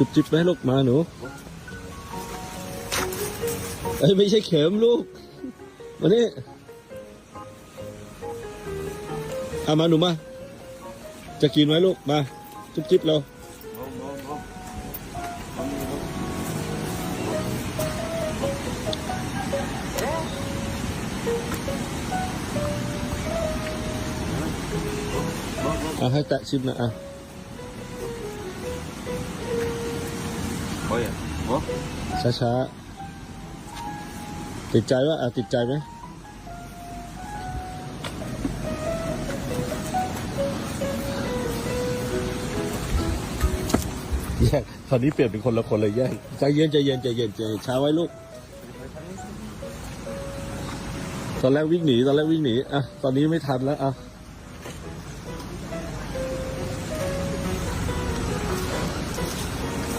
จุบจิบไหมลูกมาหนูเอ้ยไม่ใช่เข็มลูกมานี่เอามาหนูมา จะกินไหมลูกมาจุบจิบเราเอาให้แตะชิมนะอะ Oye, vos, ช้าช้าๆติดใจว่าอะติดใจไหมแย่งคราวนี้เปลี่ยนเป็นคนละคนเลยแย่งใจเย็นใจเย็นใจเย็นใจเย็นช้าไว้ลูก ตอนแรกวิ่งหนี ตอนแรกวิ่งหนี อะ ตอนนี้ไม่ทันแล้ว อะ